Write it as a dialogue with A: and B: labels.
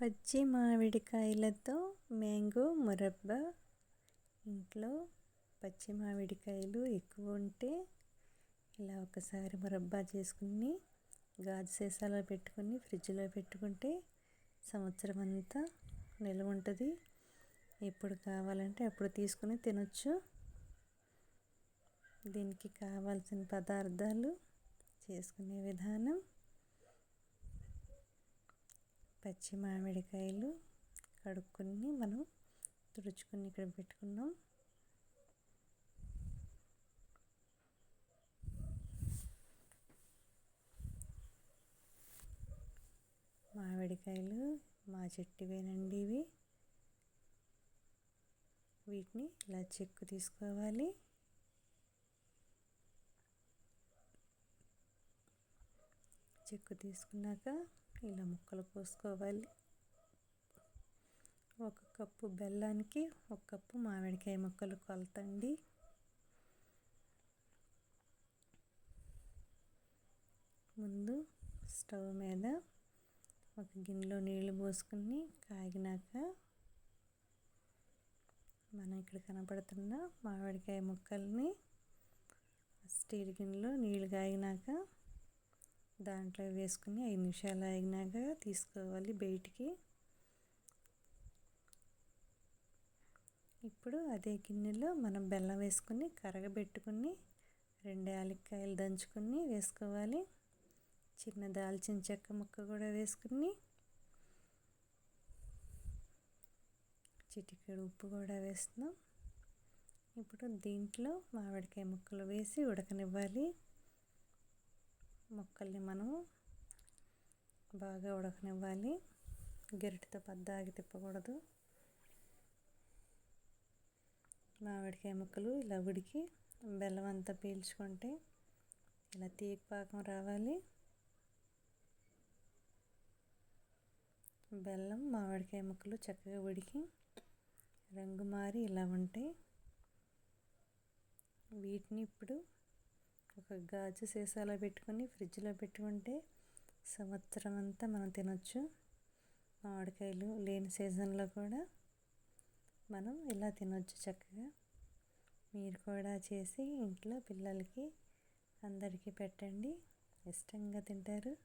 A: పచ్చి మామిడికాయలతో మ్యాంగో మురబ్బా. ఇంట్లో పచ్చి మామిడికాయలు ఎక్కువ ఉంటే ఇలా ఒకసారి మురబ్బా చేసుకుని గాజు సీసాలో పెట్టుకుని ఫ్రిడ్జ్లో పెట్టుకుంటే సంవత్సరం అంతా నిల్వ ఉంటుంది. ఎప్పుడు కావాలంటే అప్పుడు తీసుకుని తినొచ్చు. దీనికి కావాల్సిన పదార్థాలు చేసుకునే విధానం పచ్చి మామిడికాయలు కడుక్కుని మనం తుడుచుకొని ఇక్కడ పెట్టుకున్నాం. మామిడికాయలు మా చెట్టువేనండి ఇవి. వీటిని ఇలా చెక్కు తీసుకోవాలి. చెక్కు తీసుకున్నాక ఇలా ముక్కలు కోసుకోవాలి. ఒక కప్పు బెల్లానికి ఒక కప్పు మామిడికాయ ముక్కలు కొలతండి. ముందు స్టవ్ మీద ఒక గిన్నెలో నీళ్ళు పోసుకుని కాగినాక మనం ఇక్కడ కనపడుతున్న మామిడికాయ ముక్కల్ని స్టీల్ గిన్నెలో నీళ్ళు కాగినాక దాంట్లో వేసుకుని ఐదు నిమిషాలు ఆగినాక తీసుకోవాలి బయటికి. ఇప్పుడు అదే గిన్నెలో మనం బెల్లం వేసుకుని కరగబెట్టుకుని రెండు యాలక్కాయలు దంచుకుని వేసుకోవాలి. చిన్న దాల్చిన చెక్క ముక్క కూడా వేసుకుని చిటికెడు ఉప్పు కూడా వేస్తున్నాం. ఇప్పుడు దీంట్లో మామిడికాయ ముక్కలు వేసి ఉడకనివ్వాలి. మొక్కల్ని మనం బాగా ఉడకనివ్వాలి. గరిటతో పద్దాగి తిప్పకూడదు. మామిడికాయ ముక్కలు ఇలా ఉడికి బెల్లం అంతా పీల్చుకుంటే ఇలా తీగ పాకం రావాలి. బెల్లం మామిడికాయ ముక్కలు చక్కగా ఉడికి రంగు మారి ఇలా ఉంటాయి వీటిని ఇప్పుడు ఒక గాజు సీసాలో పెట్టుకొని ఫ్రిడ్జ్లో పెట్టుకుంటే సంవత్సరం అంతా మనం తినొచ్చు. మామిడికాయలు లేని సీజన్లో కూడా మనం ఇలా తినొచ్చు చక్కగా. మీరు కూడా చేసి ఇంట్లో పిల్లలకి అందరికీ పెట్టండి. ఇష్టంగా తింటారు.